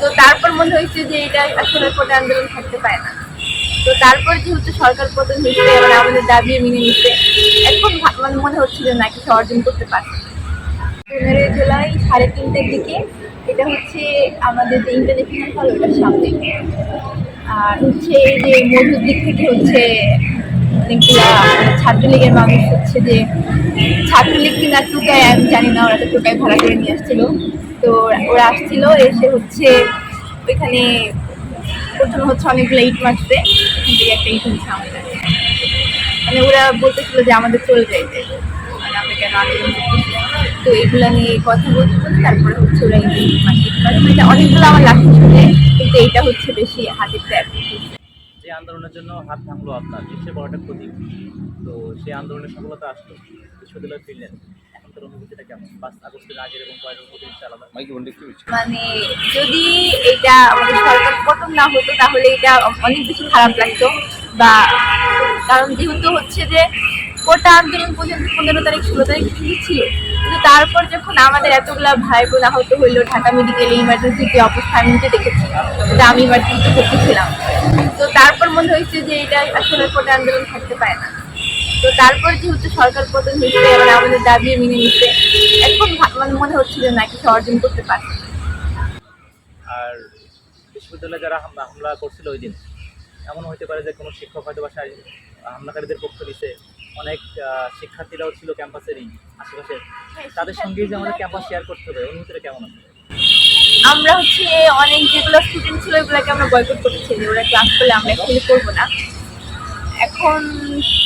তো তারপর মনে হয়েছে যে এটা আসলে কোটা আন্দোলন থাকতে পারে না। তো তারপর যেহেতু সরকার পতন হয়েছে মানে আমাদের দাবি মেনে নিতে, এখন মানে মনে হচ্ছে যে না, কিছু অর্জন করতে পারছে পনেরোই জুলাই সাড়ে তিনটের দিকে, এটা হচ্ছে আমাদের যে ইন্টারন্যাশনাল হল ওটার সামনে। আর হচ্ছে এই যে মধুর দিক থেকে হচ্ছে অনেকগুলা মানে ছাত্রলীগের মানুষ হচ্ছে যে, ছাত্রলীগ কিনা টুকায়, আমি জানি না, ওরা তো টুকায় ভাড়া করে নিয়ে আসছিল। তো ওরা আসছিল, এসে হচ্ছে ওইখানে প্রথমে হচ্ছে অনেকগুলো ইট মারছে এখান থেকে একটা ইট হচ্ছে আমাদের। মানে ওরা বলতেছিল যে আমাদের চলে যাইতে। মানে তো এগুলা নিয়ে কথা বলতে বলতে তারপরে হচ্ছে ওরা ইট মারছে এটা অনেকগুলো আমার লাগছে কিন্তু এইটা হচ্ছে বেশি হাতের ট্যাপ যে আন্দোলনের জন্য হাত ভাঙলো আপনার সে বড় একটা ক্ষতি তো সেই আন্দোলনের সফলতা আসলো বিশ্ববিদ্যালয়ে ফিরলেন। অনুভূতিটা কেমন? পাঁচ আগস্টের আগের এবং পরের অনুভূতি হচ্ছে আলাদা মানে যদি এটা আমাদের সরকার পতন না হতো তাহলে এটা অনেক বেশি খারাপ লাগতো। বা কারণ যেহেতু হচ্ছে যে কোটা আন্দোলন পর্যন্ত পনেরো তারিখ ষোলো তারিখ ছিল কিন্তু তারপর যখন আমাদের এতগুলা ভাই বোন আহত হইল ঢাকা মেডিকেলে ইমার্জেন্সিতে অবস্থা আমি নিজে দেখেছি এটা আমি ইমার্জেন্সি করতেছিলাম তো তারপর মনে হয়েছে যে এটা আসলে কোটা আন্দোলন থাকতে পারে না। তো তারপর যেহেতু সরকার পতন হয়েছে মানে আমাদের দাবি মেনে নিচ্ছে এখন মানে মনে হচ্ছে যে না, কিছু অর্জন করতে পারছে আর বিশ্ববিদ্যালয়ে যারা হামলা করছিল ওই দিন এমন হতে পারে যে কোনো শিক্ষক হয়তো বা হামলাকারীদের পক্ষ নিছে অনেক শিক্ষার্থীরাও ছিল ক্যাম্পাসেরই আশেপাশে। তাদের সঙ্গেই যে আমাদের ক্যাম্পাস শেয়ার করতে হবে অনুভূতিটা কেমন আছে? আমরা হচ্ছে অনেক যেগুলো স্টুডেন্ট ছিল ওগুলোকে আমরা বয়কট করেছি যে ওরা ক্লাস করলে আমরা অ্যাকচুয়ালি করব না। এখন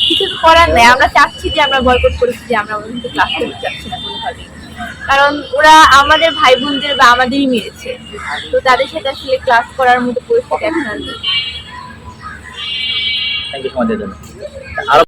কিছু করার নেই। আমরা চাচ্ছি যে আমরা বয়কট করেছি, যে আমরা ওদের ক্লাস করতে চাচ্ছি না কোনোভাবেই। কারণ ওরা আমাদের ভাই বোনদের বা আমাদেরই মেরেছে। তো তাদের সাথে আসলে ক্লাস করার মতো পরিস্থিতি এখন আর নেই। থ্যাংক ইউ সমাজের জন্য আরও